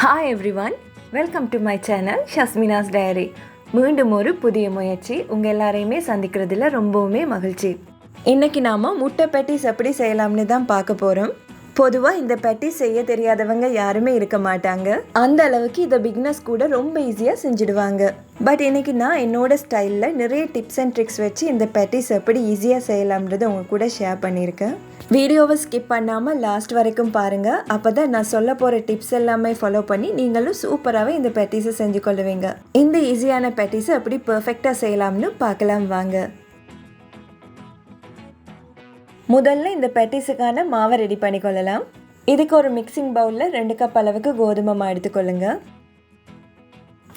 Hi everyone welcome to my channel Shasmina's diary மீண்டும் ஒரு புதிய முயற்சி உங்கள் எல்லாரையுமே சந்திக்கிறதுல ரொம்பவுமே மகிழ்ச்சி. இன்னைக்கு நாம் முட்டை பெட்டிஸ் எப்படி செய்யலாம்னு தான் பார்க்க போகிறோம் பொதுவாக இந்த பெட்டி செய்ய தெரியாதவங்க யாருமே இருக்க மாட்டாங்க. அந்த அளவுக்கு இதை பிக்னஸ் கூட ரொம்ப ஈஸியாக செஞ்சுடுவாங்க. பட் இன்னைக்கு நான் என்னோட ஸ்டைலில் நிறைய டிப்ஸ் அண்ட் ட்ரிக்ஸ் வச்சு இந்த பெட்டிஸ் எப்படி ஈஸியாக செய்யலாம்ன்றதை உங்க கூட ஷேர் பண்ணியிருக்கேன். வீடியோவை ஸ்கிப் பண்ணாமல் லாஸ்ட் வரைக்கும் பாருங்கள் அப்போ தான் நான் சொல்ல போகிற டிப்ஸ் எல்லாமே ஃபாலோ பண்ணி நீங்களும் சூப்பராகவே இந்த பெட்டிஸை செஞ்சு கொள்ளுவீங்க இந்த ஈஸியான பெட்டிஸை எப்படி பர்ஃபெக்டாக செய்யலாம்னு பார்க்கலாம் வாங்க. முதல்ல இந்த பெட்டிஸுக்கான மாவை ரெடி பண்ணிக்கொள்ளலாம். இதுக்கு ஒரு மிக்சிங் பவுலில் ரெண்டு கப் அளவுக்கு கோதுமை மாவு எடுத்துக்கொள்ளுங்க.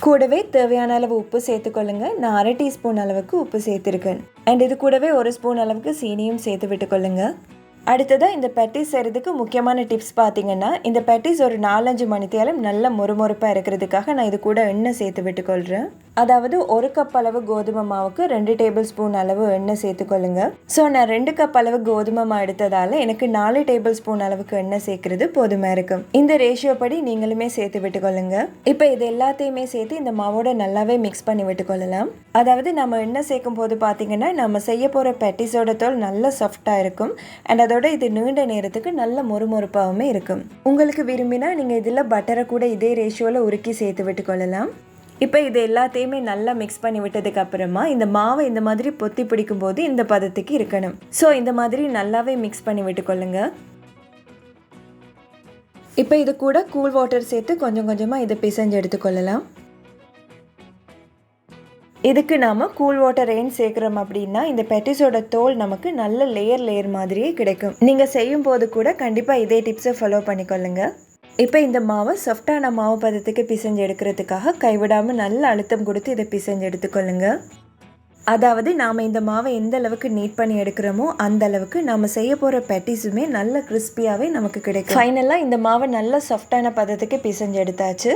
கூடவே தேவையான அளவு உப்பு சேர்த்துக்கொள்ளுங்க. நான் அரை டீஸ்பூன் அளவுக்கு உப்பு சேர்த்துருக்கேன். அண்ட் இது கூடவே ஒரு ஸ்பூன் அளவுக்கு சீனியும் சேர்த்து விட்டுக்கொள்ளுங்க. அடுத்ததாக இந்த பெட்டிஸ் செய்கிறதுக்கு முக்கியமான டிப்ஸ் பார்த்தீங்கன்னா இந்த பெட்டிஸ் ஒரு நாலஞ்சு மணித்தேலம் நல்ல மொறுமொறுப்பாக இருக்கிறதுக்காக நான் இது கூட எண்ணெய் சேர்த்து விட்டுக்கொள்கிறேன் அதாவது ஒரு கப் அளவு கோதுமை மாவுக்கு ரெண்டு டேபிள் ஸ்பூன் அளவு எண்ணெய் சேர்த்துக்கொள்ளுங்க. ஸோ நான் ரெண்டு கப் அளவு கோதுமை மாவு எடுத்ததால் எனக்கு நாலு டேபிள் ஸ்பூன் அளவுக்கு எண்ணெய் சேர்க்கறது போதுமாக இருக்கும் இந்த ரேஷியோ படி நீங்களுமே சேர்த்து விட்டுக்கொள்ளுங்க. இப்போ இது எல்லாத்தையுமே சேர்த்து இந்த மாவோட நல்லாவே மிக்ஸ் பண்ணி விட்டுக்கொள்ளலாம். அதாவது நம்ம எண்ணெய் சேர்க்கும் போது பார்த்தீங்கன்னா நம்ம செய்ய போகிற பெட்டிஸோட தோல் நல்ல சாஃப்டாக இருக்கும். அண்ட் அதோட இது நீண்ட நேரத்துக்கு நல்ல மொறுமொறுப்பாகவுமே இருக்கும். உங்களுக்கு விரும்பினா நீங்கள் இதில் பட்டரை கூட இதே ரேஷியோவில் உருக்கி சேர்த்து விட்டுக்கொள்ளலாம். இப்போ இது எல்லாத்தையுமே நல்லா மிக்ஸ் பண்ணி விட்டதுக்கு அப்புறமா இந்த மாவை இந்த மாதிரி பொத்தி பிடிக்கும் போது இந்த பதத்துக்கு இருக்கணும். ஸோ இந்த மாதிரி நல்லாவே மிக்ஸ் பண்ணி விட்டுக்கொள்ளுங்க இப்போ இது கூட கூல் வாட்டர் சேர்த்து கொஞ்சம் கொஞ்சமாக இதை பிசைஞ்சு எடுத்துக்கொள்ளலாம் இதுக்கு நாம் கூல் வாட்டர் ஏன் சேர்க்குறோம் அப்படின்னா இந்த பெட்டிஸோட தோல் நமக்கு நல்ல லேயர் லேயர் மாதிரியே கிடைக்கும். நீங்கள் செய்யும் போது கூட கண்டிப்பாக இதே டிப்ஸை ஃபாலோ பண்ணிக்கொள்ளுங்கள் இப்போ இந்த மாவை சாஃப்டான மாவு பதத்துக்கு பிசைஞ்சு எடுக்கிறதுக்காக கைவிடாமல் நல்ல அழுத்தம் கொடுத்து இதை பிசைஞ்சு எடுத்துக்கொள்ளுங்க. அதாவது நாம் இந்த மாவை எந்த அளவுக்கு நீட் பண்ணி எடுக்கிறோமோ அந்த அளவுக்கு நம்ம செய்ய போகிற பெட்டிஸுமே நல்ல கிறிஸ்பியாகவே நமக்கு கிடைக்கும். ஃபைனலாக இந்த மாவை நல்ல சாஃப்டான பதத்துக்கு பிசைஞ்சு எடுத்தாச்சு.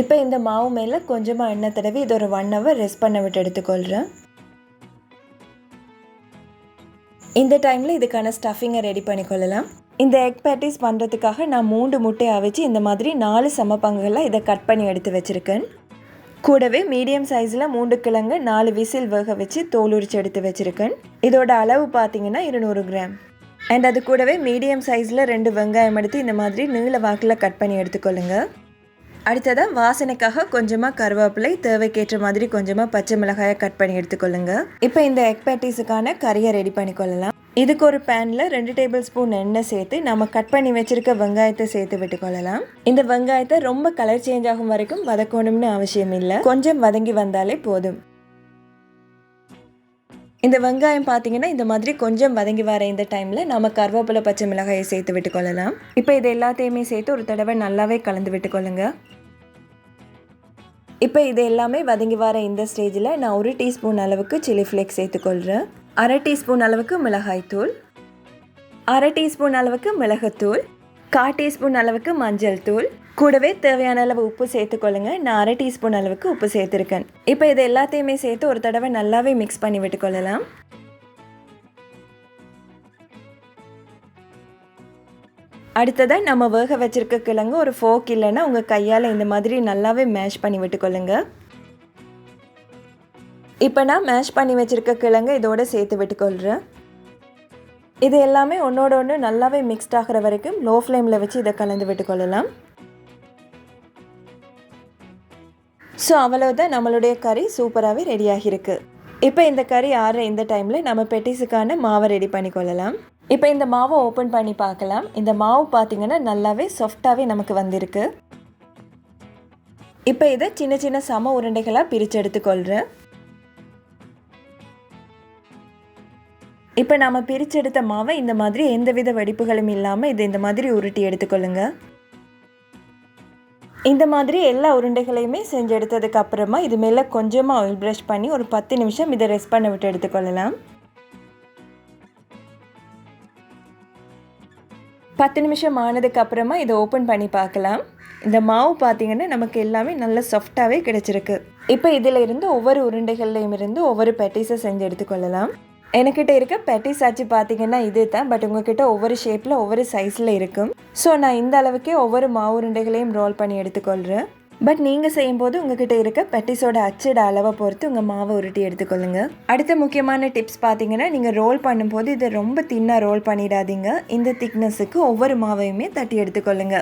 இப்போ இந்த மாவு மேலே கொஞ்சமாக எண்ணெய் தடவி இது ஒரு ஒன் ஹவர் ரெஸ்ட் பண்ண விட்டு எடுத்துக்கொள்கிறேன் இந்த டைமில் இதுக்கான ஸ்டஃபிங்கை ரெடி பண்ணிக்கொள்ளலாம். இந்த எக் பேட்டிஸ் பண்ணுறதுக்காக நான் மூன்று முட்டையை அவிச்சு இந்த மாதிரி நாலு சம இதை கட் பண்ணி எடுத்து வச்சுருக்கேன். கூடவே மீடியம் சைஸில் மூன்று கிழங்கு நாலு விசில் வேக வச்சு தோல் உரிச்சு எடுத்து வச்சுருக்கேன். இதோட அளவு பார்த்தீங்கன்னா இருநூறு கிராம். அண்ட் அது கூடவே மீடியம் சைஸில் ரெண்டு வெங்காயம் எடுத்து இந்த மாதிரி நீள வாக்கில் கட் பண்ணி எடுத்துக்கொள்ளுங்கள் அடுத்ததாக வாசனைக்காக கொஞ்சமாக கருவேப்பிலை தேவைக்கேற்ற மாதிரி கொஞ்சமாக பச்சை மிளகாயை கட் பண்ணி எடுத்துக்கொள்ளுங்க. இப்போ இந்த எக் பேட்டிஸுக்கான கறியை ரெடி பண்ணிக்கொள்ளலாம். இதுக்கு ஒரு பேனில் ரெண்டு டேபிள் ஸ்பூன் எண்ணெய் சேர்த்து நம்ம கட் பண்ணி வச்சிருக்க வெங்காயத்தை சேர்த்து விட்டுக்கொள்ளலாம். இந்த வெங்காயத்தை ரொம்ப கலர் சேஞ்ச் ஆகும் வரைக்கும் வதக்கணும்னு அவசியம் இல்லை கொஞ்சம் வதங்கி வந்தாலே போதும். இந்த வெங்காயம் பார்த்தீங்கன்னா இந்த மாதிரி கொஞ்சம் வதங்கி வர இந்த டைமில் நம்ம கருவேப்பிலை பச்சை மிளகாயை சேர்த்து விட்டுக்கொள்ளலாம். இப்போ இது எல்லாத்தையுமே சேர்த்து ஒரு தடவை நல்லாவே கலந்து விட்டுக்கொள்ளுங்க. இப்போ இது எல்லாமே வதங்கி வர இந்த ஸ்டேஜில் நான் ஒரு டீஸ்பூன் அளவுக்கு சில்லி ஃப்ளேக்ஸ் சேர்த்துக்கொள்கிறேன் அரை டீஸ்பூன் அளவுக்கு மிளகாய்த்தூள். அரை டீஸ்பூன் அளவுக்கு மிளகுத்தூள். கால் டீஸ்பூன் அளவுக்கு மஞ்சள் தூள். கூடவே தேவையான அளவு உப்பு சேர்த்துக்கொள்ளுங்க. நான் அரை டீஸ்பூன் அளவுக்கு உப்பு சேர்த்துருக்கேன். இப்போ இது எல்லாத்தையுமே சேர்த்து ஒரு தடவை நல்லாவே மிக்ஸ் பண்ணி விட்டுக்கொள்ளலாம். அடுத்ததாக நம்ம வேக வச்சிருக்க கிழங்கு ஒரு ஃபோக் இல்லைன்னா உங்கள் கையால் இந்த மாதிரி நல்லாவே மேஷ் பண்ணி விட்டுக்கொள்ளுங்க. இப்போ நான் மேஷ் பண்ணி வச்சுருக்க கிழங்கு இதோட சேர்த்து விட்டுக்கொள்கிறேன் இது எல்லாமே ஒன்றோட ஒன்று நல்லாவே மிக்ஸ்ட் ஆகிற வரைக்கும் லோ ஃப்ளேமில் வச்சு இதை கலந்து விட்டுக்கொள்ளலாம். ஸோ அவ்வளோதான் நம்மளுடைய கறி சூப்பராகவே ரெடியாகிருக்கு இப்போ இந்த கறி ஆறுற இந்த டைமில் நம்ம பெட்டிஸுக்கான மாவை ரெடி பண்ணிக்கொள்ளலாம். இப்போ இந்த மாவை ஓப்பன் பண்ணி பார்க்கலாம். இந்த மாவு பார்த்தீங்கன்னா நல்லாவே சாஃப்டாகவே நமக்கு வந்திருக்கு. இப்போ இதை சின்ன சின்ன சம உருண்டைகளாக பிரித்து எடுத்துக்கொள்கிறேன். இப்போ நாம் பிரிச்செடுத்த மாவை இந்த மாதிரி எந்தவித வடிப்புகளும் இல்லாமல் இதை இந்த மாதிரி உருட்டி எடுத்துக்கொள்ளுங்க. இந்த மாதிரி எல்லா உருண்டைகளையுமே செஞ்சு எடுத்ததுக்கு அப்புறமா இது மேலே கொஞ்சமாக ஆயில் ப்ரஷ் பண்ணி ஒரு பத்து நிமிஷம் இதை ரெஸ்ட் பண்ண விட்டு எடுத்துக்கொள்ளலாம். பத்து நிமிஷம் ஆனதுக்கு அப்புறமா இதை ஓப்பன் பண்ணி பார்க்கலாம். இந்த மாவு பார்த்தீங்கன்னா நமக்கு எல்லாமே நல்ல சாஃப்டாகவே கிடைச்சிருக்கு. இப்போ இதில் இருந்து ஒவ்வொரு உருண்டைகள்லையும் இருந்து ஒவ்வொரு பெட்டிஸை செஞ்சு எடுத்துக்கொள்ளலாம். என்கிட்ட இருக்க பெட்டிஸ் சாட்சி பார்த்தீங்கன்னா இது தான் பட் உங்ககிட்ட ஒவ்வொரு ஷேப்பில் ஒவ்வொரு சைஸில் இருக்கும். ஸோ நான் இந்த அளவுக்கே ஒவ்வொரு மாவு உருண்டைகளையும் ரோல் பண்ணி எடுத்துக்கொள்கிறேன் பட் நீங்கள் செய்யும்போது உங்ககிட்ட இருக்க பெட்டிஸோட அச்சிட அளவை பொறுத்து உங்கள் மாவை உருட்டி எடுத்துக்கொள்ளுங்க. அடுத்த முக்கியமான டிப்ஸ் பார்த்தீங்கன்னா நீங்கள் ரோல் பண்ணும்போது இதை ரொம்ப தின்னாக ரோல் பண்ணிடாதீங்க. இந்த திக்னஸுக்கு ஒவ்வொரு மாவையுமே தட்டி எடுத்துக்கொள்ளுங்க.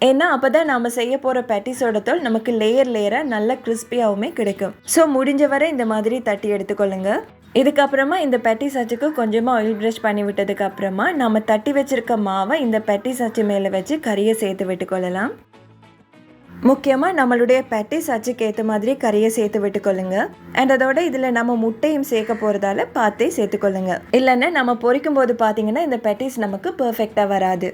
ஏன்னா அப்போ தான் நாம் செய்ய போகிற பேட்டிஸோட தோல் நமக்கு லேயர் லேயராக நல்ல கிறிஸ்பியாகவுமே கிடைக்கும். ஸோ முடிஞ்ச வரை இந்த மாதிரி தட்டி எடுத்துக்கொள்ளுங்க. இதுக்கப்புறமா இந்த பெட்டி சச்சுக்கு கொஞ்சமாக ஆயில் ப்ரஷ் பண்ணி விட்டதுக்கப்புறமா நம்ம தட்டி வச்சிருக்க மாவை இந்த பெட்டி சச்சு மேலே வச்சு கறியை சேர்த்து விட்டுக்கொள்ளலாம் முக்கியமாக நம்மளுடைய பெட்டி சச்சுக்கு ஏற்ற மாதிரி கறியை சேர்த்து விட்டுக்கொள்ளுங்க அண்ட் அதோட இதில் நம்ம முட்டையும் சேர்க்க போகிறதால பார்த்தே சேர்த்துக்கொள்ளுங்க இல்லைன்னா நம்ம பொரிக்கும் போது பார்த்தீங்கன்னா இந்த பெட்டிஸ் நமக்கு பர்ஃபெக்டாக வராது.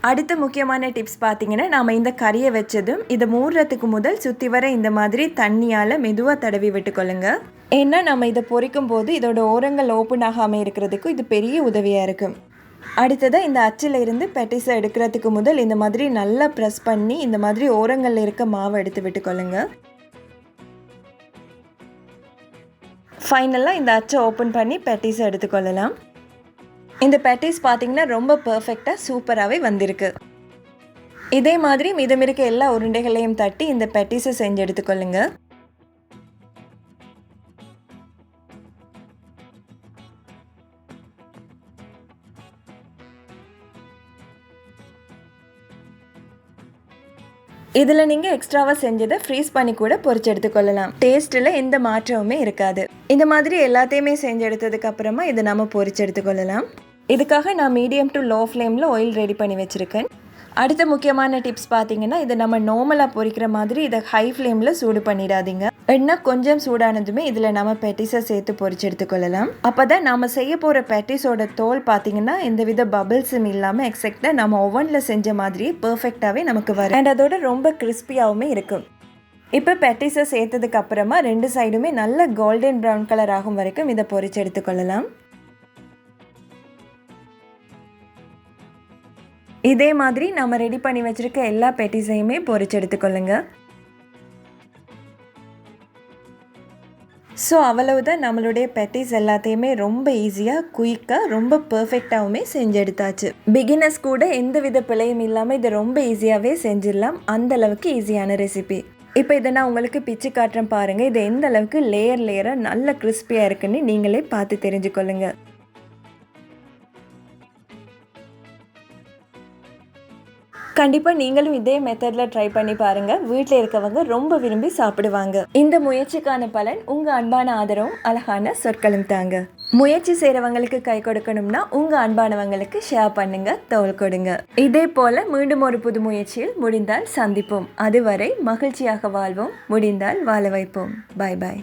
அடுத்த முக்கியமான டிப்ஸ் பார்த்தீங்கன்னா நாம் இந்த கறியை வச்சதும் இதை மூடுறதுக்கு முதல் சுற்றி வர இந்த மாதிரி தண்ணியால் மெதுவாக தடவி விட்டுக்கொள்ளுங்க ஏன்னா நம்ம இதை பொரிக்கும் போது இதோட ஓரங்கள் ஓப்பன் ஆகாமல் இருக்கிறதுக்கு இது பெரிய உதவியாக இருக்கும் அடுத்ததாக இந்த அச்சில் இருந்து பெட்டிஸை எடுக்கிறதுக்கு முதல் இந்த மாதிரி நல்லா ப்ரெஸ் பண்ணி இந்த மாதிரி ஓரங்களில் இருக்க மாவை எடுத்து விட்டுக்கொள்ளுங்க ஃபைனலாக இந்த அச்சை ஓப்பன் பண்ணி பெட்டிஸை எடுத்துக்கொள்ளலாம் இந்த பேட்டிஸ் பார்த்தீங்கன்னா ரொம்ப பர்ஃபெக்டாக சூப்பராகவே வந்திருக்கு. இதே மாதிரி மிதமிருக்க இருக்க எல்லா உருண்டைகளையும் தட்டி இந்த பெட்டிஸை செஞ்சு எடுத்துக்கொள்ளுங்கள் இதில் நீங்கள் எக்ஸ்ட்ராவாக செஞ்சதை ஃப்ரீஸ் பண்ணி கூட பொறிச்சு எடுத்துக்கொள்ளலாம். டேஸ்ட்டில் எந்த மாற்றமுமே இருக்காது. இந்த மாதிரி எல்லாத்தையுமே செஞ்சு எடுத்ததுக்கப்புறமா இதை நம்ம பொறிச்சு எடுத்துக்கொள்ளலாம். இதுக்காக நான் மீடியம் டு லோ ஃப்ளேமில் ஆயில் ரெடி பண்ணி வச்சுருக்கேன். அடுத்த முக்கியமான டிப்ஸ் பார்த்தீங்கன்னா இதை நம்ம நார்மலாக பொரிக்கிற மாதிரி இதை ஹை ஃப்ளேமில் சூடு பண்ணிடாதீங்க. எண்ணெய் கொஞ்சம் சூடானதுமே இதில் நம்ம பெட்டிஸை சேர்த்து பொறிச்சு எடுத்துக்கொள்ளலாம். அப்போ தான் நம்ம செய்ய போகிற பெட்டிஸோட தோல் பார்த்தீங்கன்னா எந்தவித பபிள்ஸும் இல்லாமல் எக்ஸாக்டாக நம்ம ஒவ்வொன்றில் செஞ்ச மாதிரியே பர்ஃபெக்டாகவே நமக்கு வரும். அண்ட் அதோட ரொம்ப கிறிஸ்பியாகவுமே இருக்கும். இப்போ பெட்டிஸை சேர்த்ததுக்கு அப்புறமா ரெண்டு சைடுமே நல்ல கோல்டன் ப்ரௌன் கலர் ஆகும் வரைக்கும் இதை பொரிச்சு எடுத்துக்கொள்ளலாம். இதே மாதிரி நம்ம ரெடி பண்ணி வச்சுருக்க எல்லா பெட்டிஸையுமே பொறிச்சு எடுத்துக்கொள்ளுங்க. ஸோ அவ்வளவுதான் நம்மளுடைய பெட்டிஸ் எல்லாத்தையுமே ரொம்ப ஈஸியாக குயிக்காக ரொம்ப பர்ஃபெக்டாகவுமே செஞ்சு எடுத்தாச்சு. பிகினர்ஸ் கூட எந்த வித பிழையும் இல்லாமல் இதை ரொம்ப ஈஸியாகவே செஞ்சிடலாம். அந்த அளவுக்கு ஈஸியான ரெசிபி இப்போ இதை நான் உங்களுக்கு பிச்சு காட்டுறேன் பாருங்கள் இது எந்த அளவுக்கு லேயர் லேயராக நல்ல கிறிஸ்பியாக இருக்குன்னு நீங்களே பார்த்து தெரிஞ்சுக்கொள்ளுங்கள் கண்டிப்பாக நீங்களும் இதே மெத்தடில் ட்ரை பண்ணி பாருங்கள் வீட்டில் இருக்கவங்க ரொம்ப விரும்பி சாப்பிடுவாங்க. இந்த முயற்சிக்கான பலன் உங்கள் அன்பான ஆதரவும் அழகான சொற்களும் தாங்க. முயற்சி செய்கிறவங்களுக்கு கை கொடுக்கணும்னா உங்கள் அன்பானவங்களுக்கு ஷேர் பண்ணுங்க தோல் கொடுங்க. இதே போல் மீண்டும் ஒரு புது முயற்சியில் முடிந்தால் சந்திப்போம். அதுவரை மகிழ்ச்சியாக வாழ்வோம். முடிந்தால் வாழ வைப்போம். பாய் பாய்